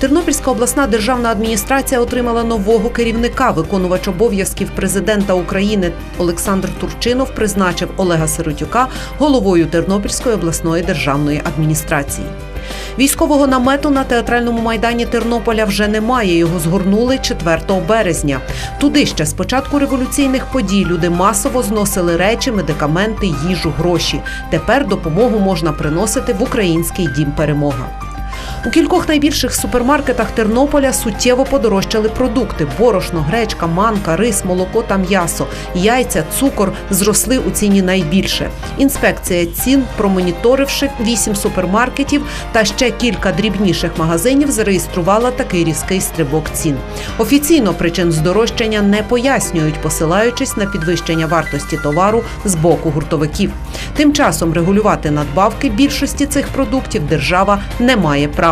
Тернопільська обласна державна адміністрація отримала нового керівника. Виконувач обов'язків президента України Олександр Турчинов призначив Олега Сиротюка головою Тернопільської обласної державної адміністрації. Військового намету на театральному майдані Тернополя вже немає. Його згорнули 4 березня. Туди ще з початку революційних подій люди масово зносили речі, медикаменти, їжу, гроші. Тепер допомогу можна приносити в український дім перемога. У кількох найбільших супермаркетах Тернополя суттєво подорожчали продукти: борошно, гречка, манка, рис, молоко та м'ясо. Яйця, цукор зросли у ціні найбільше. Інспекція цін, промоніторивши вісім супермаркетів та ще кілька дрібніших магазинів, зареєструвала такий різкий стрибок цін. Офіційно причин здорожчання не пояснюють, посилаючись на підвищення вартості товару з боку гуртовиків. Тим часом регулювати надбавки більшості цих продуктів держава не має права.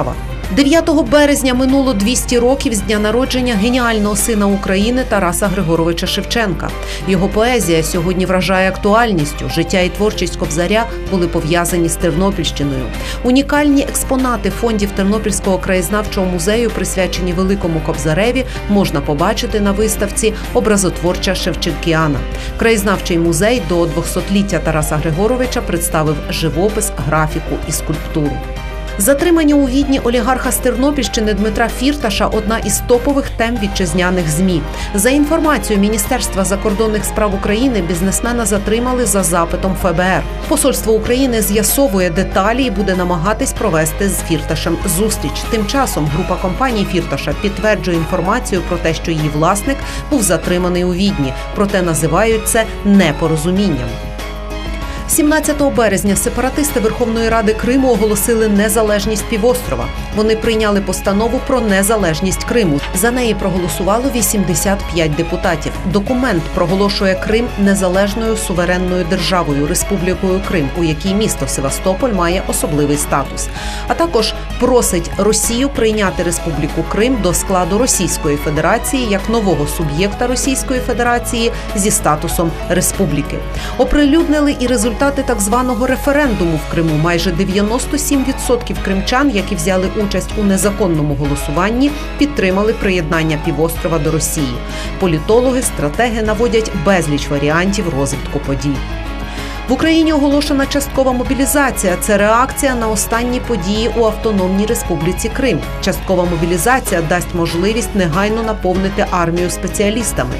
9 березня минуло 200 років з дня народження геніального сина України Тараса Григоровича Шевченка. Його поезія сьогодні вражає актуальністю. Життя і творчість Кобзаря були пов'язані з Тернопільщиною. Унікальні експонати фондів Тернопільського краєзнавчого музею, присвячені Великому Кобзареві, можна побачити на виставці Образотворча Шевченкіана. Краєзнавчий музей до 200-ліття Тараса Григоровича представив живопис, графіку і скульптуру. Затримання у відні олігарха з Тернопільщини Дмитра Фірташа одна із топових тем вітчизняних змі. За інформацією Міністерства закордонних справ України, бізнесмена затримали за запитом ФБР. Посольство України з'ясовує деталі і буде намагатись провести з Фірташем зустріч. Тим часом група компаній Фірташа підтверджує інформацію про те, що її власник був затриманий у відні, проте називають це непорозумінням. 17 березня сепаратисти Верховної Ради Криму оголосили незалежність півострова. Вони прийняли постанову про незалежність Криму. За неї проголосувало 85 депутатів. Документ проголошує Крим незалежною суверенною державою Республікою Крим, у якій місто Севастополь має особливий статус. А також просить Росію прийняти Республіку Крим до складу Російської Федерації як нового суб'єкта Російської Федерації зі статусом республіки. Оприлюднили і результати так званого референдуму в Криму. Майже 97% кримчан, які взяли участь у незаконному голосуванні, підтримали приєднання півострова до Росії. Політологи, стратеги наводять безліч варіантів розвитку подій. В Україні оголошена часткова мобілізація. Це реакція на останні події у Автономній Республіці Крим. Часткова мобілізація дасть можливість негайно наповнити армію спеціалістами.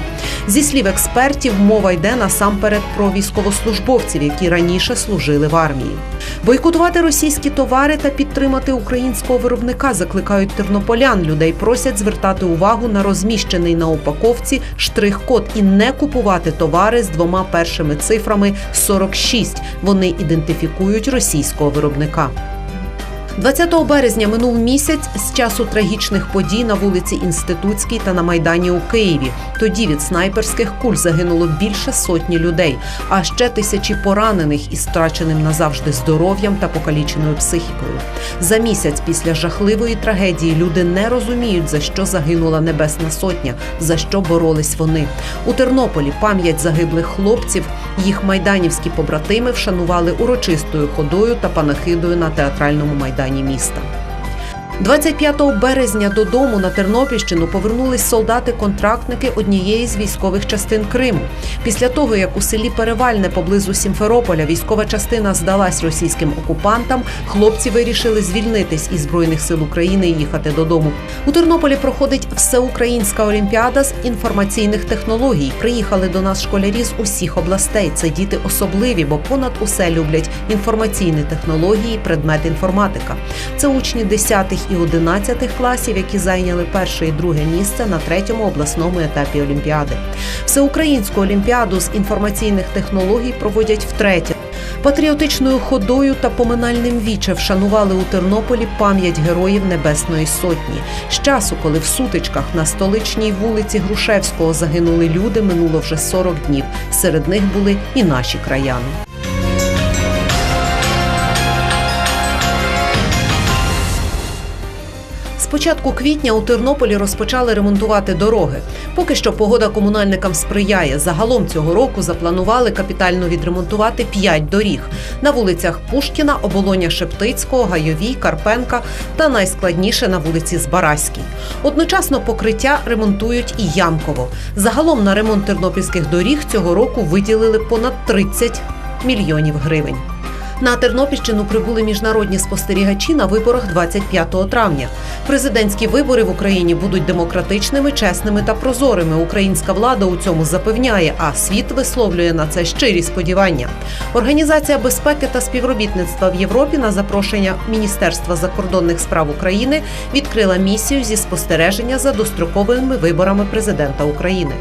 Зі слів експертів, мова йде насамперед про військовослужбовців, які раніше служили в армії. Бойкотувати російські товари та підтримати українського виробника закликають тернополян. Людей просять звертати увагу на розміщений на упаковці штрих-код і не купувати товари з двома першими цифрами 46. Вони ідентифікують російського виробника. 20 березня минув місяць з часу трагічних подій на вулиці Інститутській та на майдані у Києві. Тоді від снайперських куль загинуло більше сотні людей, а ще тисячі поранених із втраченим назавжди здоров'ям та покаліченою психікою. За місяць після жахливої трагедії люди не розуміють, за що загинула Небесна Сотня, за що боролись вони. У Тернополі пам'ять загиблих хлопців, їх майданівські побратими вшанували урочистою ходою та панахидою на театральному майдані міста. 25 березня додому на Тернопільщину повернулись солдати-контрактники однієї з військових частин Криму. Після того, як у селі Перевальне поблизу Сімферополя військова частина здалась російським окупантам, хлопці вирішили звільнитись із збройних сил України і їхати додому. У Тернополі проходить всеукраїнська олімпіада з інформаційних технологій. Приїхали до нас школярі з усіх областей. Це діти особливі, бо понад усе люблять інформаційні технології, предмет інформатика. Це учні 10 і 11 класів, які зайняли перше і друге місце на третьому обласному етапі Олімпіади. Всеукраїнську олімпіаду з інформаційних технологій проводять втретє. Патріотичною ходою та поминальним віче вшанували у Тернополі пам'ять героїв Небесної Сотні. З часу, коли в сутичках на столичній вулиці Грушевського загинули люди, минуло вже 40 днів. Серед них були і наші краяни. Початку квітня у Тернополі розпочали ремонтувати дороги. Поки що погода комунальникам сприяє. Загалом цього року запланували капітально відремонтувати п'ять доріг на вулицях Пушкіна, Оболоня Шептицького, Гайовій, Карпенка та найскладніше на вулиці Збараській. Одночасно покриття ремонтують і Ямково. Загалом на ремонт тернопільських доріг цього року виділили понад 30 мільйонів гривень. На Тернопільщину прибули міжнародні спостерігачі на виборах 25 травня. Президентські вибори в Україні будуть демократичними, чесними та прозорими. Українська влада у цьому запевняє, а світ висловлює на це щирі сподівання. Організація безпеки та співробітництва в Європі на запрошення Міністерства закордонних справ України відкрила місію зі спостереження за достроковими виборами президента України.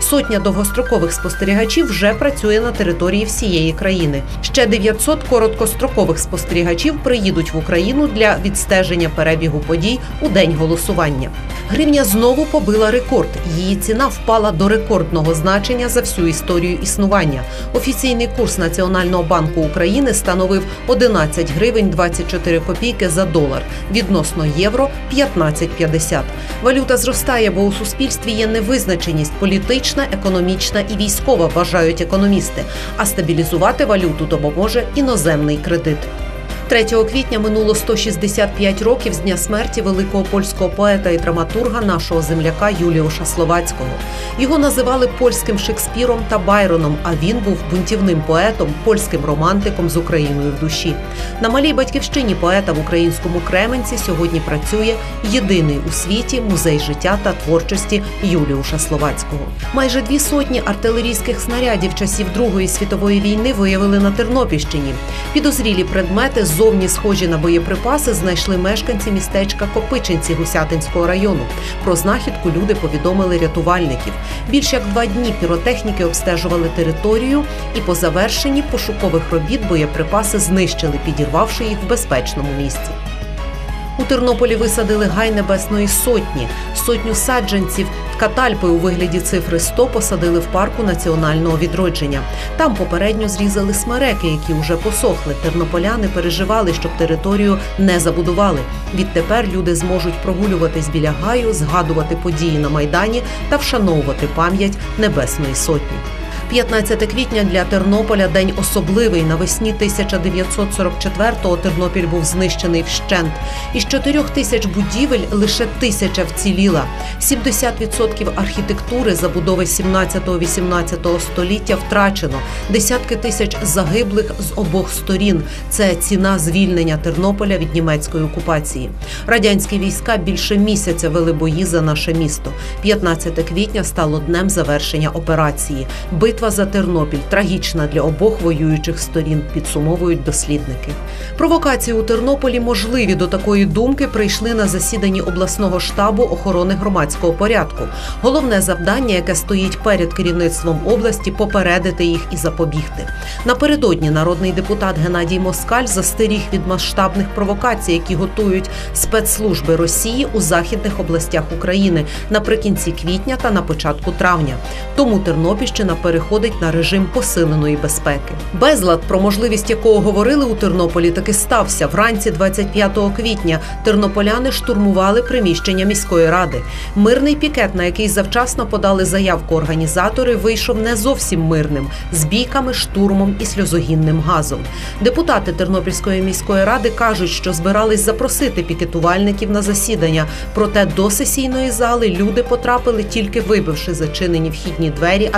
Сотня довгострокових спостерігачів вже працює на території всієї країни. Ще 900 короткострокових спостерігачів приїдуть в Україну для відстеження перебігу подій у день голосування. Гривня знову побила рекорд. Її ціна впала до рекордного значення за всю історію існування. Офіційний курс Національного банку України становив 11 гривень 24 копійки за долар. Відносно євро 15,50. Валюта зростає, бо у суспільстві є невизначеність політична, економічна і військова, вважають економісти. А стабілізувати валюту допоможе іноземний кредит. 3 квітня минуло 165 років з дня смерті великого польського поета і драматурга нашого земляка Юліуша Словацького. Його називали польським Шекспіром та Байроном. А він був бунтівним поетом, польським романтиком з Україною в душі. На малій батьківщині поета в українському Кременці сьогодні працює єдиний у світі музей життя та творчості Юліуша Словацького. Майже дві сотні артилерійських снарядів часів Другої світової війни виявили на Тернопільщині. Підозрілі предмети зовні схожі на боєприпаси знайшли мешканці містечка Копичинці Гусятинського району. Про знахідку люди повідомили рятувальників. Більш як два дні піротехніки обстежували територію, і по завершенні пошукових робіт боєприпаси знищили, підірвавши їх в безпечному місці. У Тернополі висадили гай Небесної Сотні. Сотню саджанців катальпи у вигляді цифри 100 посадили в парку національного відродження. Там попередньо зрізали смереки, які вже посохли. Тернополяни переживали, щоб територію не забудували. Відтепер люди зможуть прогулюватись біля гаю, згадувати події на майдані та вшановувати пам'ять Небесної Сотні. 15 квітня для Тернополя день особливий. Навесні 1944-го Тернопіль був знищений вщент. Із чотирьох тисяч будівель лише тисяча вціліла. 70% архітектури забудови 17-18 століття втрачено. Десятки тисяч загиблих з обох сторін. Це ціна звільнення Тернополя від німецької окупації. Радянські війська більше місяця вели бої за наше місто. 15 квітня стало днем завершення операції. Битва за Тернопіль трагічна для обох воюючих сторін, підсумовують дослідники. Провокації у Тернополі можливі до такої думки прийшли на засіданні обласного штабу охорони громадського порядку. Головне завдання, яке стоїть перед керівництвом області, попередити їх і запобігти. Напередодні народний депутат Геннадій Москаль застеріг від масштабних провокацій, які готують спецслужби Росії у західних областях України наприкінці квітня та на початку травня. Тому Тернопільщина переходить на режим посиленої безпеки. Безлад, про можливість якого говорили у Тернополі, таки стався вранці 25 квітня. Тернополяни штурмували приміщення міської ради. Мирний пікет, на який завчасно подали заявку організатори, вийшов не зовсім мирним з бійками, штурмом і сльозогінним газом. Депутати Тернопільської міської ради кажуть, що збирались запросити пікетувальників на засідання. Проте до сесійної зали люди потрапили тільки вибивши зачинені вхідні двері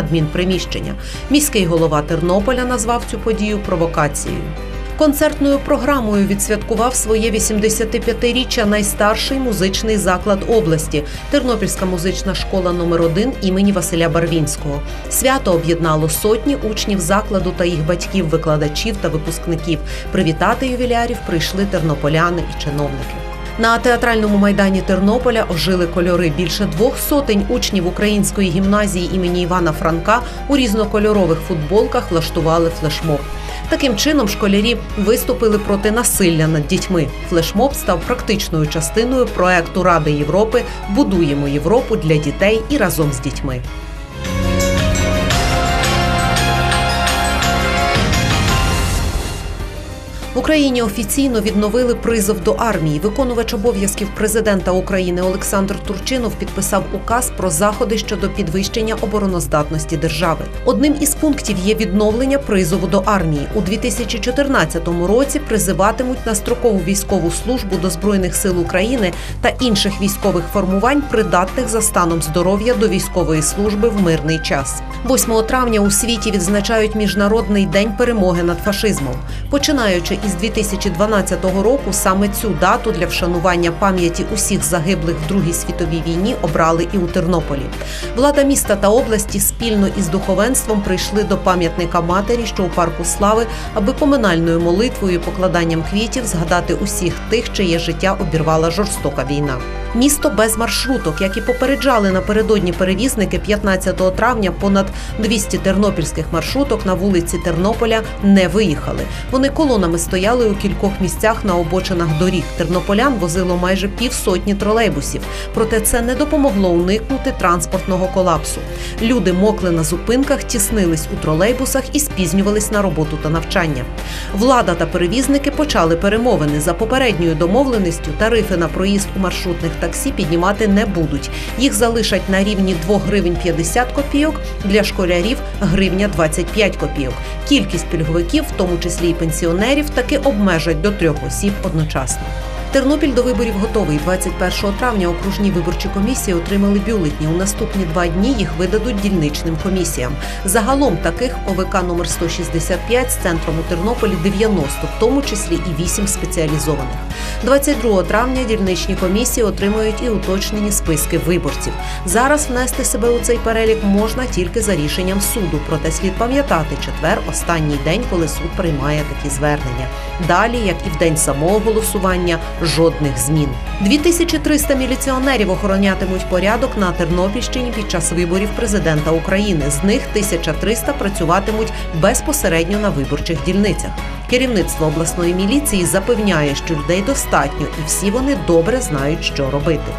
адмінприміщення. Міський голова Тернополя назвав цю подію провокацією. Концертною програмою відсвяткував своє 85-річчя найстарший музичний заклад області Тернопільська музична школа номер 1 імені Василя Барвінського. Свято об'єднало сотні учнів закладу та їх батьків, викладачів та випускників. Привітати ювілярів прийшли тернополяни і чиновники. На театральному майдані Тернополя ожили кольори. Більше двох сотень учнів української гімназії імені Івана Франка у різнокольорових футболках влаштували флешмоб. Таким чином школярі виступили проти насилля над дітьми. Флешмоб став практичною частиною проекту Ради Європи Будуємо Європу для дітей і разом з дітьми. В Україні офіційно відновили призов до армії. Виконувач обов'язків президента України Олександр Турчинов підписав указ про заходи щодо підвищення обороноздатності держави. Одним із пунктів є відновлення призову до армії. У 2014 році призиватимуть на строкову військову службу до збройних сил України та інших військових формувань, придатних за станом здоров'я до військової служби в мирний час. 8 травня у світі відзначають міжнародний день перемоги над фашизмом. Починаючи із 2012 року, саме цю дату для вшанування пам'яті усіх загиблих в Другій світовій війні обрали і у Тернополі. Влада міста та області спільно із духовенством прийшли до пам'ятника матері, що у парку слави, аби поминальною молитвою і покладанням квітів згадати усіх тих, чиє життя обірвала жорстока війна. Місто без маршруток, як і попереджали напередодні перевізники 15 травня, понад 200 тернопільських маршруток на вулиці Тернополя не виїхали. Вони колонами стояли у кількох місцях на обочинах доріг. Тернополян возило майже півсотні тролейбусів. Проте це не допомогло уникнути транспортного колапсу. Люди мокли на зупинках, тіснились у тролейбусах і спізнювались на роботу та навчання. Влада та перевізники почали перемовини за попередньою домовленістю. Тарифи на проїзд у маршрутних таксі піднімати не будуть. Їх залишать на рівні 2 гривень 50 копійок, для школярів гривня 25 копійок. Кількість пільговиків, в тому числі і пенсіонерів, таки обмежать до трьох осіб одночасно. Тернопіль до виборів готовий. 21 травня окружні виборчі комісії отримали бюлетні. У наступні два дні їх видадуть дільничним комісіям. Загалом таких ОВК номер 165 з центром у Тернополі 90, в тому числі і 8 спеціалізованих. 22 травня дільничні комісії отримують і уточнені списки виборців. Зараз внести себе у цей перелік можна тільки за рішенням суду. Проте слід пам'ятати, четвер останній день, коли суд приймає такі звернення. Далі, як і в день самого голосування, жодних змін. 2300 міліціонерів охоронятимуть порядок на Тернопільщині під час виборів президента України. З них 1300 працюватимуть безпосередньо на виборчих дільницях. Керівництво обласної міліції запевняє, що людей достатньо, і всі вони добре знають, що робити.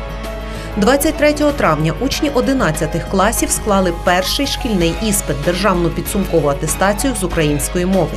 23 травня учні 11 класів склали перший шкільний іспит державну підсумкову атестацію з української мови.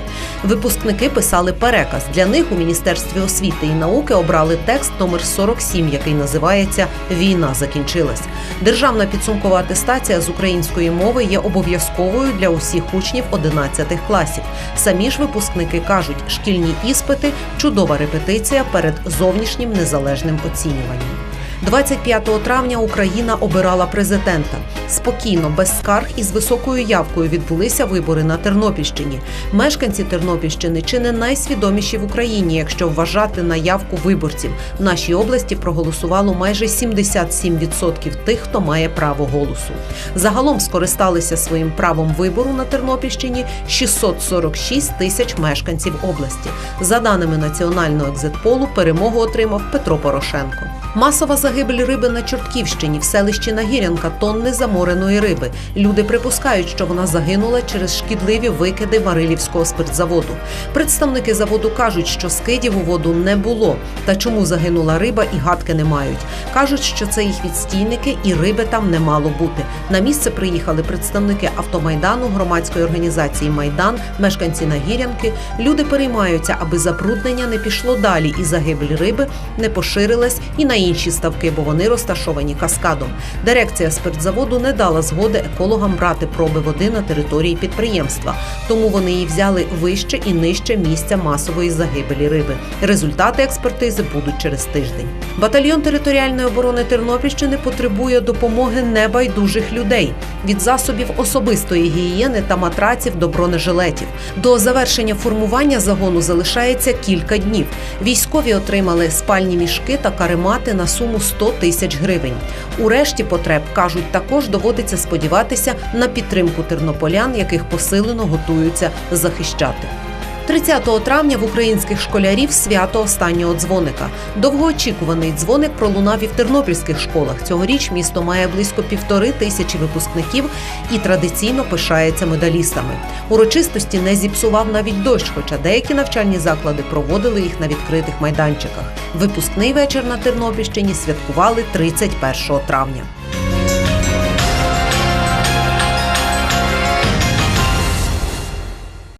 Випускники писали переказ. Для них у міністерстві освіти і науки обрали текст номер 47, який називається Війна закінчилась. Державна підсумкова атестація з української мови є обов'язковою для усіх учнів 11 класів. Самі ж випускники кажуть, шкільні іспити чудова репетиція перед зовнішнім незалежним оцінюванням. 25 травня Україна обирала президента. Спокійно, без скарг і з високою явкою відбулися вибори на Тернопільщині. Мешканці Тернопільщини чи не найсвідоміші в Україні, якщо вважати на явку виборців. В нашій області проголосувало майже 77% тих, хто має право голосу. Загалом скористалися своїм правом вибору на Тернопільщині 646 тисяч мешканців області. За даними національного екзитполу, перемогу отримав Петро Порошенко. Масова загибель риби на Чортківщині в селищі Нагірянка тонни замореної риби. Люди припускають, що вона загинула через шкідливі викиди Варилівського спиртзаводу. Представники заводу кажуть, що скидів у воду не було. Та чому загинула риба і гадки не мають. Кажуть, що це їх відстійники і риби там не мало бути. На місце приїхали представники автомайдану, громадської організації Майдан, мешканці Нагірянки. Люди переймаються, аби забруднення не пішло далі, і загибель риби не поширилась і на інші ставки, бо вони розташовані каскадом. Дирекція спиртзаводу не дала згоди екологам брати проби води на території підприємства, тому вони її взяли вище і нижче місця масової загибелі риби. Результати експертизи будуть через тиждень. Батальйон територіальної оборони Тернопільщини потребує допомоги небайдужих людей від засобів особистої гігієни та матраців до бронежилетів. До завершення формування загону залишається кілька днів. Військові отримали спальні мішки та каремати на суму 100 тисяч гривень. У решті потреб кажуть, також доводиться сподіватися на підтримку тернополян, яких посилено готуються захищати. 30 травня в українських школярів свято останнього дзвоника. Довгоочікуваний дзвоник пролунав і в тернопільських школах. Цьогоріч місто має близько півтори тисячі випускників і традиційно пишається медалістами. Урочистості не зіпсував навіть дощ, хоча деякі навчальні заклади проводили їх на відкритих майданчиках. Випускний вечір на Тернопільщині святкували 31 травня.